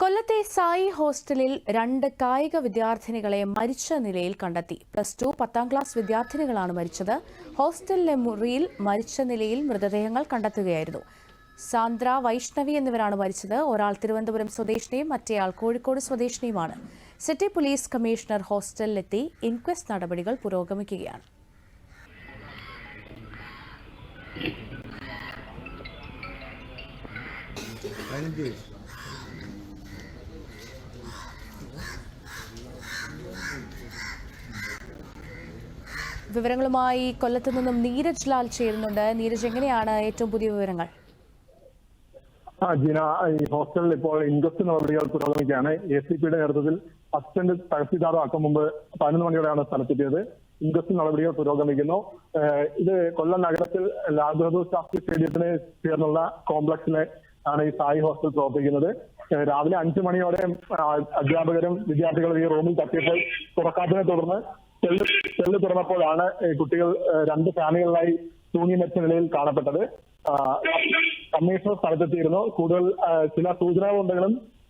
കൊല്ലത്തെ സായി ഹോസ്റ്റലിൽ രണ്ട് കായിക വിദ്യാർത്ഥിനികളെ മരിച്ച നിലയിൽ കണ്ടെത്തി. പ്ലസ് ടു പത്താം ക്ലാസ് വിദ്യാർത്ഥിനികളാണ് മരിച്ചത്. ഹോസ്റ്റലിലെ മുറിയിൽ മരിച്ച നിലയിൽ മൃതദേഹങ്ങൾ കണ്ടെത്തുകയായിരുന്നു. സാന്ദ്ര വൈഷ്ണവി എന്നിവരാണ് മരിച്ചത്. ഒരാൾ തിരുവനന്തപുരം സ്വദേശിനിയും മറ്റേയാൾ കോഴിക്കോട് സ്വദേശിനിയുമാണ്. സിറ്റി പോലീസ് കമ്മീഷണർ ഹോസ്റ്റലിലെത്തി ഇൻക്വസ്റ്റ് നടപടികൾ പുരോഗമിക്കുകയാണ്. വിവരങ്ങളുമായി കൊല്ലത്ത് നിന്നും നീരജ് ലാൽ ചേരുന്നുണ്ട്. നീരജ് എങ്ങനെയാണ് ഏറ്റവും പുതിയ വിവരങ്ങൾ? ആ ജിന ഈ ഹോസ്റ്റലിൽ ഇപ്പോൾ ഇൻക്വസ്റ്റ് നടപടികൾ പുരോഗമിക്കുകയാണ് എ സി പിയുടെ നേതൃത്വത്തിൽ അസിസ്റ്റന്റ് തഹസിൽദാർ ആക്കും മുമ്പ് പതിനൊന്ന് മണിയോടെയാണ് സ്ഥലത്തെത്തിയത്. ഇൻക്വസ്റ്റ് നടപടികൾ പുരോഗമിക്കുന്നു. ഇത് കൊല്ലം നഗരത്തിൽ ലാൽ ബഹദൂർ ശാസ്ത്രി സ്റ്റേഡിയത്തിന് ചേർന്നുള്ള കോംപ്ലക്സിലെ ആണ് ഈ സായി ഹോസ്റ്റൽ പ്രവർത്തിക്കുന്നത്. രാവിലെ അഞ്ചു മണിയോടെ അധ്യാപകരും വിദ്യാർത്ഥികളും ഈ റൂമിൽ തട്ടിയപ്പോൾ തുറക്കാത്തതിനെ തുടർന്ന് ചെല്ല് ചെല്ല് തുറന്നപ്പോഴാണ് കുട്ടികൾ രണ്ട് ഫാനുകളിലായി തൂങ്ങി മരിച്ച നിലയിൽ കാണപ്പെട്ടത്. അന്വേഷണ സ്ഥലത്തെത്തിയിരുന്നു. കൂടുതൽ ചില സൂചനാ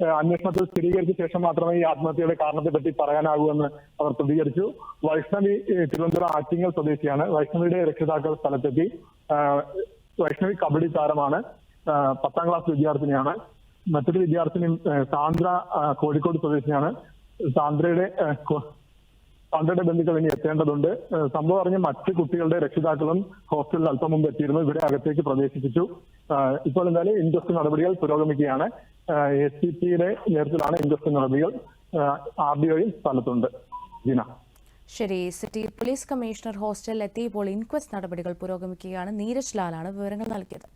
ആ, അന്വേഷണത്തിൽ സ്ഥിരീകരിച്ച ശേഷം മാത്രമേ ഈ ആത്മഹത്യയുടെ കാരണത്തെപ്പറ്റി പറയാനാകൂ എന്ന് അവർ പ്രതികരിച്ചു. വൈഷ്ണവി തിരുവനന്തപുരം ആറ്റിങ്ങൽ സ്വദേശിയാണ്. വൈഷ്ണവിയുടെ രക്ഷിതാക്കൾ സ്ഥലത്തെത്തി. വൈഷ്ണവി കബഡി താരമാണ്. പത്താം ക്ലാസ് വിദ്യാർത്ഥിനിയാണ്. മറ്റൊരു വിദ്യാർത്ഥിനി സാന്ദ്ര കോഴിക്കോട് സ്വദേശിയാണ്. സാന്ദ്രയുടെ ഏ, ബന്ധുക്കൾ ഇനി എത്തേണ്ടതുണ്ട്. സംഭവം അറിഞ്ഞ മറ്റ് കുട്ടികളുടെ രക്ഷിതാക്കളും ഹോസ്റ്റലിൽ അല്പം മുമ്പ് എത്തിയിരുന്നു. ഇവരെ അകത്തേക്ക് പ്രവേശിപ്പിച്ചു. ഇപ്പോൾ എന്തായാലും ഇൻക്വസ്റ്റ് നടപടികൾ പുരോഗമിക്കുകയാണ്. എസ് സി പിയുടെ നേതൃത്വത്തിലാണ് ഇൻക്വസ്റ്റ് നടപടികൾ. ആർ ഡി ഒയും സ്ഥലത്തുണ്ട്. ജിന. ശരി സിറ്റി പോലീസ് കമ്മീഷണർ ഹോസ്റ്റലിലെത്തി. ഇപ്പോൾ ഇൻക്വസ്റ്റ് നടപടികൾ പുരോഗമിക്കുകയാണ്. നീരജ് ലാലാണ് വിവരങ്ങൾ നൽകിയത്.